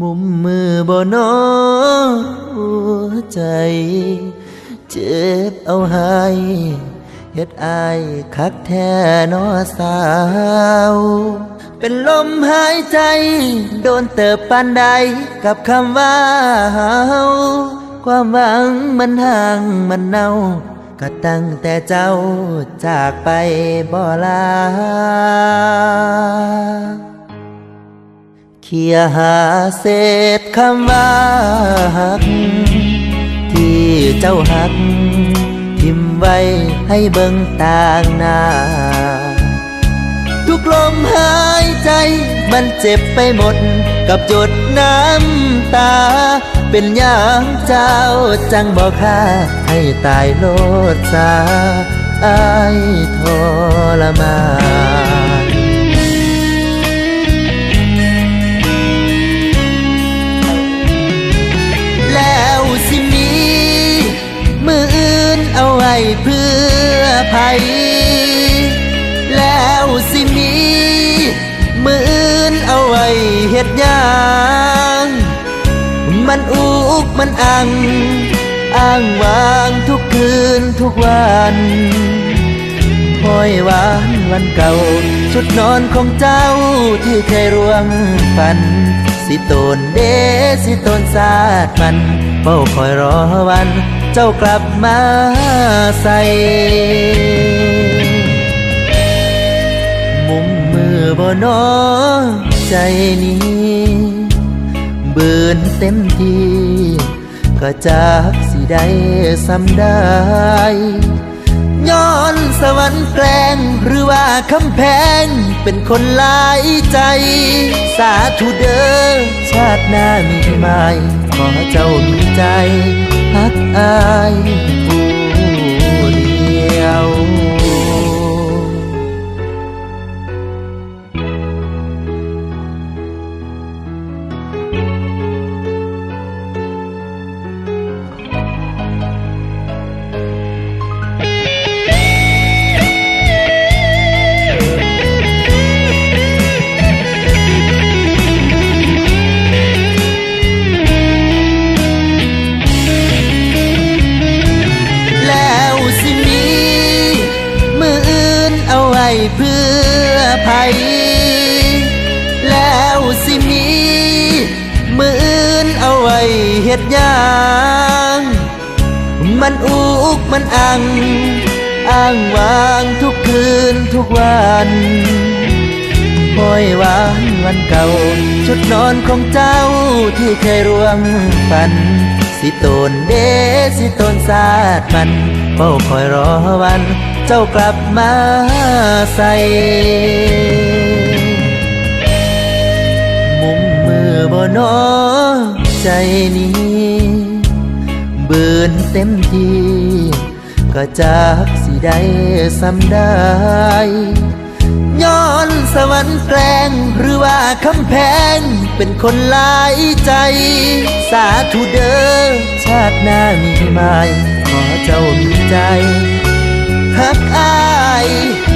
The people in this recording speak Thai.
มุมมือบ่นอหัวใจ เจ็บเอาให้เฮ็ดอายคักแท้นอสาว เป็นลมหายใจ โดนเติบปานใดกับคำว่าเฮาความหวังมันห่างมันเน่า ก็ตั้งแต่เจ้าจากไปบ่ลา เขียหาเศษคำว่าหัก ที่เจ้าหักทิมไว้ให้เบิ่งต่างหน้า ทุกลมหายใจมันเจ็บไปหมด กับจดน้ำตา เป็นอย่างเจ้าจังบอกค่าให้ตายโลดสาอายทรมาน เฮ็ดยังมันอุกมันอัง อ้างวางทุกคืนทุกวันคอยหวานวันเก่า ชุดนอนของเจ้าที่เคยร่วงฝัน สิตนเดสิตนซาดมันเฝ้าคอยรอวัน เจ้ากลับมาใส่มุมมือบ่นอ ใจนี้ เบือนเต็มที่ก็จากสิได้สำได้ ย้อนสวรรค์แกล้งหรือว่าคำแพง เป็นคนหลายใจ สาธุเด้อชาติหน้ามีไหมขอเจ้ามีใจฮักอาย แล้วสิมีมืออื่นเอาไว้เฮ็ดยังมันอุกมันอัง อ้างวางทุกคืนทุกวันคอยวานวันเก่า ชุดนอนของเจ้าที่เคยร่วงฝัน สิโตนเดสิโตนซาดมันเฝ้าคอยรอวัน เจ้ากลับมาใส่มุมมือบ่นอใจนี้เบือนเต็มที่ก็จากสิได้สำได้ย้อนสวรรค์แกล้งหรือว่าคำแพง เป็นคนหลายใจ สาธุเด้อชาติหน้ามีไหมขอเจ้ามีใจ หักอาย